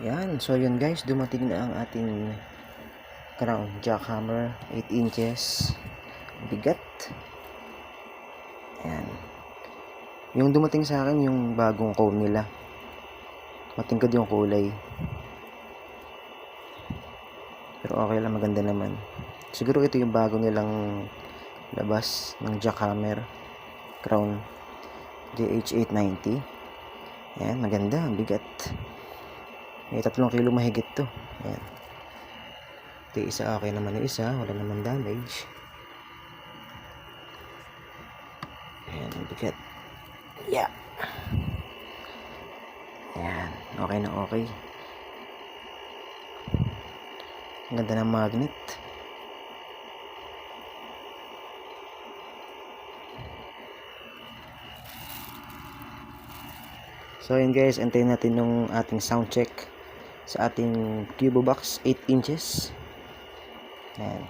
Yan, so yun guys, dumating na ang ating crown jackhammer, 8 inches, bigat. Yan. Yung dumating sa akin, yung bagong cone nila. Matingkad yung kulay. Pero okay lang, maganda naman. Siguro ito yung bago nilang labas ng jackhammer crown JH890. Yan, maganda, bigat. May tatlong kilo mahigit to. Ayan. Ito isa, okay naman yung isa. Wala naman damage. Ayan, ang bigat. Yeah. Ayan, okay na okay. Ang ganda ng magnet. So yun guys, antayin natin yung ating sound check sa ating Cubo Box 8 inches. Ayan.